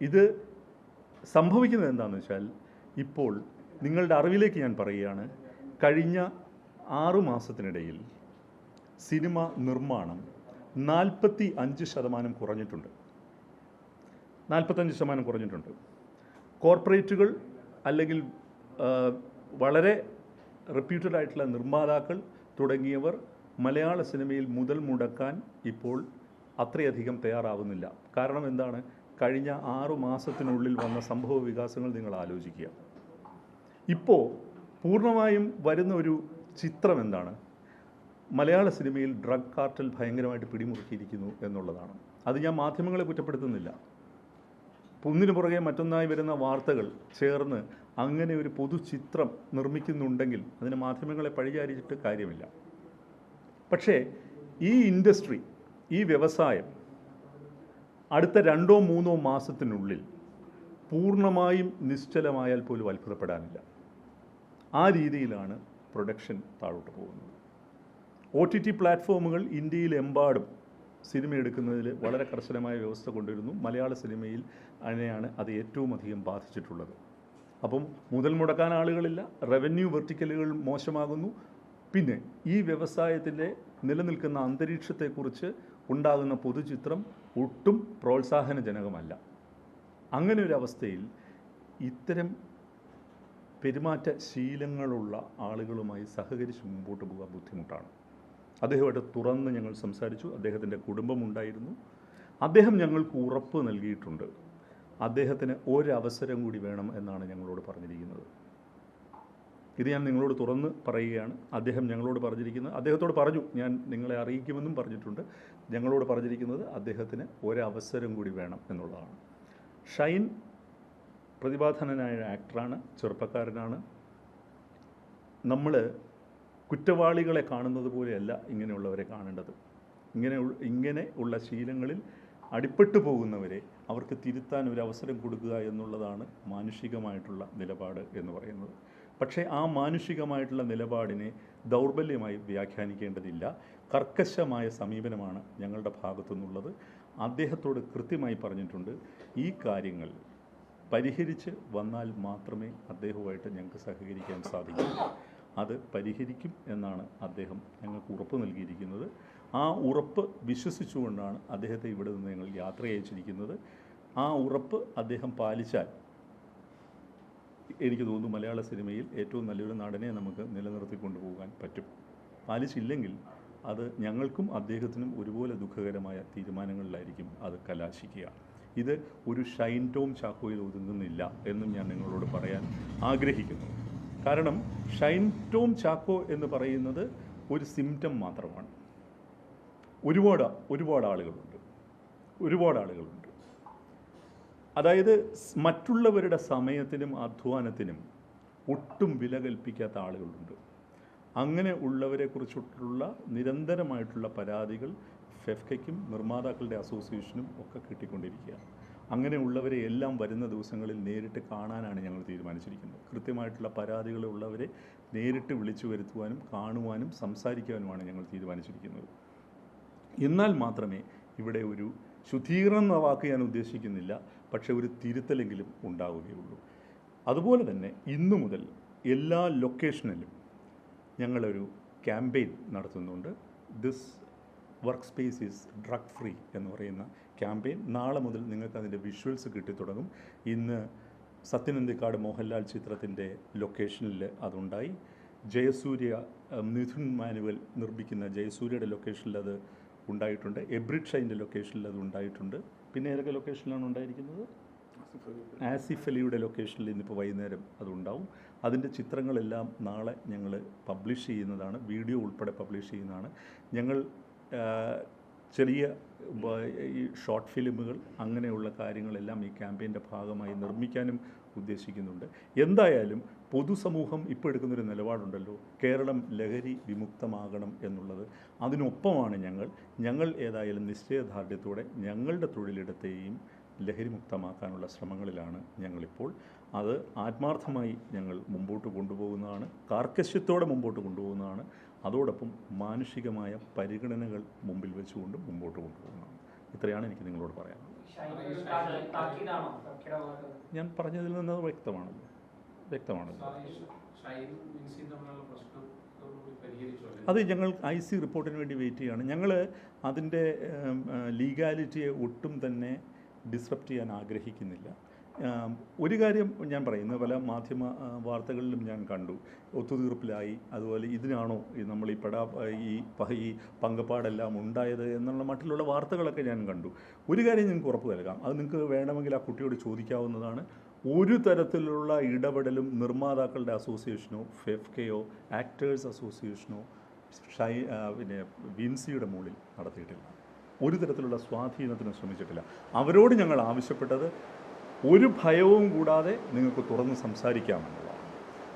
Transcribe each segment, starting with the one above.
ഇത് സംഭവിക്കുന്നത് എന്താണെന്ന് വെച്ചാൽ ഇപ്പോൾ നിങ്ങളുടെ അറിവിലേക്ക് ഞാൻ പറയുകയാണ് കഴിഞ്ഞ ആറു മാസത്തിനിടയിൽ സിനിമ നിർമ്മാണം നാൽപ്പത്തി അഞ്ച് ശതമാനം കുറഞ്ഞിട്ടുണ്ട്. നാൽപ്പത്തഞ്ച് ശതമാനം കുറഞ്ഞിട്ടുണ്ട്. കോർപ്പറേറ്റുകൾ അല്ലെങ്കിൽ വളരെ റെപ്യൂട്ടഡ് ആയിട്ടുള്ള നിർമ്മാതാക്കൾ തുടങ്ങിയവർ മലയാള സിനിമയിൽ മുതൽ മുടക്കാൻ ഇപ്പോൾ അത്രയധികം തയ്യാറാവുന്നില്ല. കാരണം എന്താണ്? കഴിഞ്ഞ ആറു മാസത്തിനുള്ളിൽ വന്ന സംഭവ വികാസങ്ങൾ നിങ്ങൾ ആലോചിക്കുക. ഇപ്പോൾ പൂർണമായും വരുന്ന ഒരു ചിത്രം എന്താണ്? മലയാള സിനിമയിൽ ഡ്രഗ് കാർട്ടൽ ഭയങ്കരമായിട്ട് പിടിമുറുക്കിയിരിക്കുന്നു എന്നുള്ളതാണ്. അത് ഞാൻ മാധ്യമങ്ങളെ കുറ്റപ്പെടുത്തുന്നില്ല. ഒന്നിനു പുറകെ മറ്റൊന്നായി വരുന്ന വാർത്തകൾ ചേർന്ന് അങ്ങനെ ഒരു പൊതുചിത്രം നിർമ്മിക്കുന്നുണ്ടെങ്കിൽ അതിന് മാധ്യമങ്ങളെ പഴിചാരിച്ചിട്ട് കാര്യമില്ല. പക്ഷേ ഈ ഇൻഡസ്ട്രി ഈ വ്യവസായം അടുത്ത രണ്ടോ മൂന്നോ മാസത്തിനുള്ളിൽ പൂർണമായും നിശ്ചലമായാൽ പോലും അത്ഭുതപ്പെടാനില്ല. ആ രീതിയിലാണ് പ്രൊഡക്ഷൻ താഴോട്ട് പോകുന്നത്. ഒ ടി ടി പ്ലാറ്റ്ഫോമുകൾ ഇന്ത്യയിലെമ്പാടും സിനിമ എടുക്കുന്നതിൽ വളരെ കർശനമായ വ്യവസ്ഥ കൊണ്ടുവരുന്നു. മലയാള സിനിമയിൽ അതിനെയാണ് അത് ഏറ്റവും അധികം ബാധിച്ചിട്ടുള്ളത്. അപ്പം മുതൽ മുടക്കാൻ ആളുകളില്ല റവന്യൂ വെർട്ടിക്കലുകൾ മോശമാകുന്നു. പിന്നെ ഈ വ്യവസായത്തിന്റെ നിലനിൽക്കുന്ന അന്തരീക്ഷത്തെക്കുറിച്ച് ഉണ്ടാകുന്ന പൊതുചിത്രം ഒട്ടും പ്രോത്സാഹനജനകമല്ല. അങ്ങനെ ഒരു അവസ്ഥയിൽ ഇത്തരം പെരുമാറ്റ ശീലങ്ങളുള്ള ആളുകളുമായി സഹകരിച്ച് മുമ്പോട്ട് പോകാൻ ബുദ്ധിമുട്ടാണ്. അദ്ദേഹമായിട്ട് തുറന്ന് ഞങ്ങൾ സംസാരിച്ചു. അദ്ദേഹത്തിന്റെ കുടുംബമുണ്ടായിരുന്നു അദ്ദേഹം ഞങ്ങൾക്ക് ഉറപ്പ് നൽകിയിട്ടുണ്ട്. അദ്ദേഹത്തിന് ഒരവസരം കൂടി വേണം എന്നാണ് ഞങ്ങളോട് പറഞ്ഞിരിക്കുന്നത്. ഇത് ഞാൻ നിങ്ങളോട് തുറന്ന് പറയുകയാണ്. അദ്ദേഹം ഞങ്ങളോട് പറഞ്ഞിരിക്കുന്നത് അദ്ദേഹത്തോട് പറഞ്ഞു ഞാൻ നിങ്ങളെ അറിയിക്കുമെന്നും പറഞ്ഞിട്ടുണ്ട്. ഞങ്ങളോട് പറഞ്ഞിരിക്കുന്നത് അദ്ദേഹത്തിന് ഒരവസരം കൂടി വേണം എന്നുള്ളതാണ്. ഷൈൻ പ്രതിഭാധനനായ ആക്ടറാണ് ചെറുപ്പക്കാരനാണ്. നമ്മൾ കുറ്റവാളികളെ കാണുന്നത് പോലെയല്ല ഇങ്ങനെയുള്ളവരെ കാണേണ്ടത്. ഇങ്ങനെ ഇങ്ങനെ ഉള്ള ശീലങ്ങളിൽ അടിപ്പെട്ടു പോകുന്നവരെ അവർക്ക് തിരുത്താൻ ഒരു അവസരം കൊടുക്കുക എന്നുള്ളതാണ് മാനുഷികമായിട്ടുള്ള നിലപാട് എന്ന് പറയുന്നത്. പക്ഷേ ആ മാനുഷികമായിട്ടുള്ള നിലപാടിനെ ദൗർബല്യമായി വ്യാഖ്യാനിക്കേണ്ടതില്ല. കർക്കശമായ സമീപനമാണ് ഞങ്ങളുടെ ഭാഗത്തു നിന്നുള്ളത് അദ്ദേഹത്തോട് കൃത്യമായി പറഞ്ഞിട്ടുണ്ട് ഈ കാര്യങ്ങൾ പരിഹരിച്ച് വന്നാൽ മാത്രമേ അദ്ദേഹവുമായിട്ട് ഞങ്ങൾക്ക് സഹകരിക്കാൻ സാധിക്കൂ. അത് പരിഹരിക്കും എന്നാണ് അദ്ദേഹം ഞങ്ങൾക്ക് ഉറപ്പ് നൽകിയിരിക്കുന്നത്. ആ ഉറപ്പ് വിശ്വസിച്ചുകൊണ്ടാണ് അദ്ദേഹത്തെ ഇവിടെ നിന്ന് ഞങ്ങൾ യാത്ര അയച്ചിരിക്കുന്നത് ആ ഉറപ്പ് അദ്ദേഹം പാലിച്ചാൽ എനിക്ക് തോന്നുന്നു മലയാള സിനിമയിൽ ഏറ്റവും നല്ലൊരു നടനെ നമുക്ക് നിലനിർത്തിക്കൊണ്ടു പോകാൻ പറ്റും. പാലിച്ചില്ലെങ്കിൽ അത് ഞങ്ങൾക്കും അദ്ദേഹത്തിനും ഒരുപോലെ ദുഃഖകരമായ തീരുമാനങ്ങളിലായിരിക്കും അത് കലാശിക്കുക. ഇത് ഒരു ഷൈൻ ടോം ചാക്കോയിൽ ഒതുങ്ങുന്നില്ല എന്നും ഞാൻ നിങ്ങളോട് പറയാൻ ആഗ്രഹിക്കുന്നു. കാരണം ഷൈൻ ടോം ചാക്കോ എന്ന് പറയുന്നത് ഒരു സിംറ്റം മാത്രമാണ്. ഒരുപാട് ഒരുപാട് ആളുകളുണ്ട്. ഒരുപാട് ആളുകളുണ്ട്. അതായത് മറ്റുള്ളവരുടെ സമയത്തിനും അധ്വാനത്തിനും ഒട്ടും വില കൽപ്പിക്കാത്ത ആളുകളുണ്ട്. അങ്ങനെ ഉള്ളവരെ കുറിച്ചിട്ടുള്ള നിരന്തരമായിട്ടുള്ള പരാതികൾ ഫെഫ്കയ്ക്കും നിർമ്മാതാക്കളുടെ അസോസിയേഷനും ഒക്കെ കിട്ടിക്കൊണ്ടിരിക്കുക അങ്ങനെ ഉള്ളവരെ എല്ലാം വരുന്ന ദിവസങ്ങളിൽ നേരിട്ട് കാണാനാണ് ഞങ്ങൾ തീരുമാനിച്ചിരിക്കുന്നത്. കൃത്യമായിട്ടുള്ള പരാതികളുള്ളവരെ നേരിട്ട് വിളിച്ചു വരുത്തുവാനും കാണുവാനും സംസാരിക്കുവാനുമാണ് ഞങ്ങൾ തീരുമാനിച്ചിരിക്കുന്നത്. എന്നാൽ മാത്രമേ ഇവിടെ ഒരു ശുദ്ധീകരണം എന്ന വാക്ക് ഞാൻ ഉദ്ദേശിക്കുന്നില്ല. പക്ഷേ ഒരു തിരുത്തലെങ്കിലും ഉണ്ടാവുകയുള്ളൂ. അതുപോലെ തന്നെ ഇന്നു മുതൽ എല്ലാ ലൊക്കേഷനിലും ഞങ്ങളൊരു ക്യാമ്പയിൻ നടത്തുന്നുണ്ട്. This work space is drug free എന്ന് പറയുന്ന ക്യാമ്പയിൻ. നാളെ മുതൽ നിങ്ങൾക്ക് അതിന്റെ വിഷ്വൽസ് കിട്ടിത്തുടങ്ങും. ഇന്ന് സത്യനന്ദിക്കാട് മോഹൻലാൽ ചിത്രത്തിന്റെ ലൊക്കേഷനിൽ അതുണ്ടായി. ജയസൂര്യ മിഥുൻ മാനുവൽ നിർമ്മിക്കുന്ന ജയസൂര്യയുടെ ലൊക്കേഷനിൽ അത് ഉണ്ടായിട്ടുണ്ട്. എബ്രിഡ് ഷൈന്റെ ലൊക്കേഷനിൽ അത് ഉണ്ടായിട്ടുണ്ട്. പിന്നെ ഏതൊക്കെ ലൊക്കേഷനിലാണ് ഉണ്ടായിരിക്കുന്നത്? ആസിഫ് അലിയുടെ ലൊക്കേഷനിൽ ഇന്നിപ്പോൾ വൈകുന്നേരം അതുണ്ടാവും അതിന്റെ ചിത്രങ്ങളെല്ലാം നാളെ ഞങ്ങൾ പബ്ലിഷ് ചെയ്യുന്നതാണ്. വീഡിയോ ഉൾപ്പെടെ പബ്ലിഷ് ചെയ്യുന്നതാണ്. ഞങ്ങൾ ചെറിയ ഈ ഷോർട്ട് ഫിലിമുകൾ അങ്ങനെയുള്ള കാര്യങ്ങളെല്ലാം ഈ ക്യാമ്പയിന്റെ ഭാഗമായി നിർമ്മിക്കാനും ഉദ്ദേശിക്കുന്നുണ്ട്. എന്തായാലും പൊതുസമൂഹം ഇപ്പോൾ എടുക്കുന്നൊരു നിലപാടുണ്ടല്ലോ. കേരളം ലഹരി വിമുക്തമാകണം എന്നുള്ളത്. അതിനൊപ്പമാണ് ഞങ്ങൾ. ഞങ്ങൾ ഏതായാലും നിശ്ചയദാർഢ്യത്തോടെ ഞങ്ങളുടെ തൊഴിലിടത്തെയും ലഹരിമുക്തമാക്കാനുള്ള ശ്രമങ്ങളിലാണ് ഞങ്ങളിപ്പോൾ. അത് ആത്മാർത്ഥമായി ഞങ്ങൾ മുമ്പോട്ട് കൊണ്ടുപോകുന്നതാണ്. കാർക്കശ്യത്തോടെ മുമ്പോട്ട് കൊണ്ടുപോകുന്നതാണ്. അതോടൊപ്പം മാനുഷികമായ പരിഗണനകൾ മുമ്പിൽ വെച്ചുകൊണ്ട് മുമ്പോട്ട് കൊണ്ടുപോകുന്നതാണ്. ഇത്രയാണ് എനിക്ക് നിങ്ങളോട് പറയാനുള്ളത്. ഞാൻ പറഞ്ഞതിൽ നിന്ന് വ്യക്തമാണ്. വ്യക്തമാണ്. അത് ഞങ്ങൾ ഐ സി റിപ്പോർട്ടിന് വേണ്ടി വെയിറ്റ് ചെയ്യുകയാണ്. ഞങ്ങൾ അതിന്റെ ലീഗാലിറ്റിയെ ഒട്ടും തന്നെ ഡിസ്റപ്റ്റ് ചെയ്യാൻ ആഗ്രഹിക്കുന്നില്ല. ഒരു കാര്യം ഞാൻ പറയുന്നു പല മാധ്യമ വാർത്തകളിലും ഞാൻ കണ്ടു. ഒത്തുതീർപ്പിലായി. അതുപോലെ ഇതിനാണോ നമ്മൾ ഈ പെടാ ഈ ഈ പങ്കപ്പാടെല്ലാം ഉണ്ടായത് എന്നുള്ള മട്ടിലുള്ള വാർത്തകളൊക്കെ ഞാൻ കണ്ടു. ഒരു കാര്യം നിങ്ങൾക്ക് ഉറപ്പ് നൽകാം. അത് നിങ്ങൾക്ക് വേണമെങ്കിൽ ആ കുട്ടിയോട് ചോദിക്കാവുന്നതാണ്. ഒരു തരത്തിലുള്ള ഇടപെടലും നിർമ്മാതാക്കളുടെ അസോസിയേഷനോ ഫെഫ്കെയോ ആക്ടേഴ്സ് അസോസിയേഷനോ ഷൈ പിന്നെ വിൻസിയുടെ മുകളിൽ നടത്തിയിട്ടില്ല. ഒരു തരത്തിലുള്ള സ്വാധീനത്തിന് ശ്രമിച്ചിട്ടില്ല. അവരോട് ഞങ്ങൾ ആവശ്യപ്പെട്ടത് ഒരു ഭയവും കൂടാതെ നിങ്ങൾക്ക് തുറന്ന് സംസാരിക്കാമെന്നുള്ളതാണ്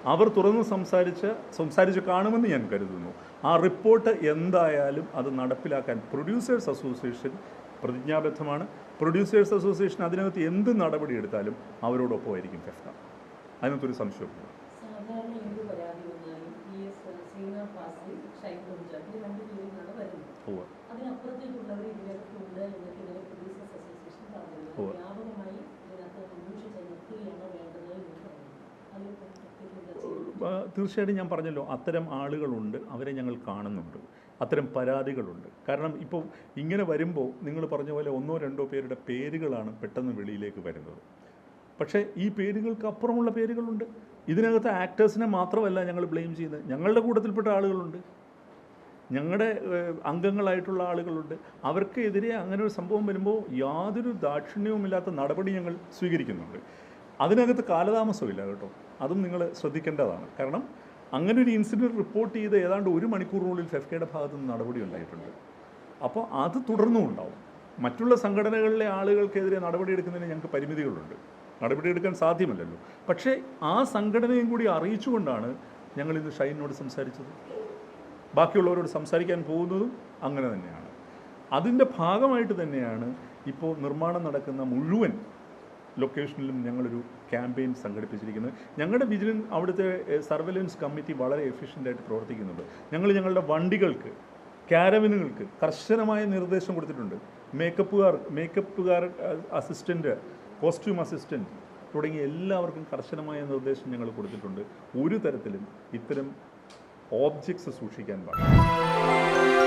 അവർ തുറന്ന് സംസാരിച്ച് സംസാരിച്ച് കാണുമെന്ന് ഞാൻ കരുതുന്നു. ആ റിപ്പോർട്ട് എന്തായാലും അത് നടപ്പിലാക്കാൻ പ്രൊഡ്യൂസേഴ്സ് അസോസിയേഷൻ പ്രതിജ്ഞാബദ്ധമാണ്. പ്രൊഡ്യൂസേഴ്സ് അസോസിയേഷൻ അതിനകത്ത് എന്ത് നടപടി എടുത്താലും അവരോടൊപ്പമായിരിക്കും ഫെഫ്ക അതിനകത്തൊരു സംശയമില്ല സാധാരണ എന്ത് പരാതി വന്നാലും പി എസ് ശ്രീനാഥ് പാസിൽ ഷൈൻ കുഞ്ചാൽ ഇത് രണ്ട് പേരുമാണ് വരുന്നത് ഉവ്വ്. അതിനപ്പുറത്തേക്കുള്ളവർ ഇതിനകത്തുണ്ട് എന്നൊക്കെ പ്രൊഡ്യൂസേഴ്സ് അസോസിയേഷൻ പറഞ്ഞിരുന്നു. തീർച്ചയായിട്ടും ഞാൻ പറഞ്ഞല്ലോ അത്തരം ആളുകളുണ്ട് അവരെ ഞങ്ങൾ കാണുന്നുണ്ട്. അത്തരം പരാതികളുണ്ട്. കാരണം ഇപ്പോൾ ഇങ്ങനെ വരുമ്പോൾ നിങ്ങൾ പറഞ്ഞ പോലെ ഒന്നോ രണ്ടോ പേരുടെ പേരുകളാണ് പെട്ടെന്ന് വെളിയിലേക്ക് വരുന്നത്. പക്ഷേ ഈ പേരുകൾക്ക് അപ്പുറമുള്ള പേരുകളുണ്ട്. ഇതിനകത്ത് ആക്ടേഴ്സിനെ മാത്രമല്ല ഞങ്ങൾ ബ്ലെയിം ചെയ്യുന്നത്. ഞങ്ങളുടെ കൂട്ടത്തിൽപ്പെട്ട ആളുകളുണ്ട്. ഞങ്ങളുടെ അംഗങ്ങളായിട്ടുള്ള ആളുകളുണ്ട്. അവർക്കെതിരെ അങ്ങനെ ഒരു സംഭവം വരുമ്പോൾ യാതൊരു ദാക്ഷിണ്യവുമില്ലാത്ത നടപടി ഞങ്ങൾ സ്വീകരിക്കുന്നുണ്ട്. അതിനകത്ത് കാലതാമസമില്ല കേട്ടോ. അതും നിങ്ങൾ ശ്രദ്ധിക്കേണ്ടതാണ്. കാരണം അങ്ങനെ ഒരു ഇൻസിഡന്റ് റിപ്പോർട്ട് ചെയ്ത് ഏതാണ്ട് ഒരു മണിക്കൂറിനുള്ളിൽ ഫെഫ്കയുടെ ഭാഗത്തു നിന്ന് നടപടി ഉണ്ടായിട്ടുണ്ട്. അപ്പോൾ അത് തുടർന്നും ഉണ്ടാവും. മറ്റുള്ള സംഘടനകളിലെ ആളുകൾക്കെതിരെ നടപടിയെടുക്കുന്നതിന് ഞങ്ങൾക്ക് പരിമിതികളുണ്ട്. നടപടിയെടുക്കാൻ സാധ്യമല്ലല്ലോ. പക്ഷേ ആ സംഘടനയും കൂടി അറിയിച്ചുകൊണ്ടാണ് ഞങ്ങൾ ഇന്ന് ഷൈനോട് സംസാരിച്ചത്. ബാക്കിയുള്ളവരോട് സംസാരിക്കാൻ പോകുന്നതും അങ്ങനെ തന്നെയാണ്. അതിന്റെ ഭാഗമായിട്ട് തന്നെയാണ് ഇപ്പോൾ നിർമ്മാണം നടക്കുന്ന മുഴുവൻ ലൊക്കേഷനിലും ഞങ്ങളൊരു ക്യാമ്പയിൻ സംഘടിപ്പിച്ചിരിക്കുന്നത്. ഞങ്ങളുടെ വിജിലൻ അവിടുത്തെ സർവൈലൻസ് കമ്മിറ്റി വളരെ എഫിഷ്യന്റായിട്ട് പ്രവർത്തിക്കുന്നുണ്ട്. ഞങ്ങൾ ഞങ്ങളുടെ വണ്ടികൾക്ക് ക്യാരവിനുകൾക്ക് കർശനമായ നിർദ്ദേശം കൊടുത്തിട്ടുണ്ട്. മേക്കപ്പുകാർ മേക്കപ്പുകാർ അസിസ്റ്റന്റ് കോസ്റ്റ്യൂം അസിസ്റ്റന്റ് തുടങ്ങിയ എല്ലാവർക്കും കർശനമായ നിർദ്ദേശം ഞങ്ങൾ കൊടുത്തിട്ടുണ്ട്. ഒരു തരത്തിലും ഇത്തരം ഓബ്ജക്ട്സ് സൂക്ഷിക്കാൻ പാടില്ല.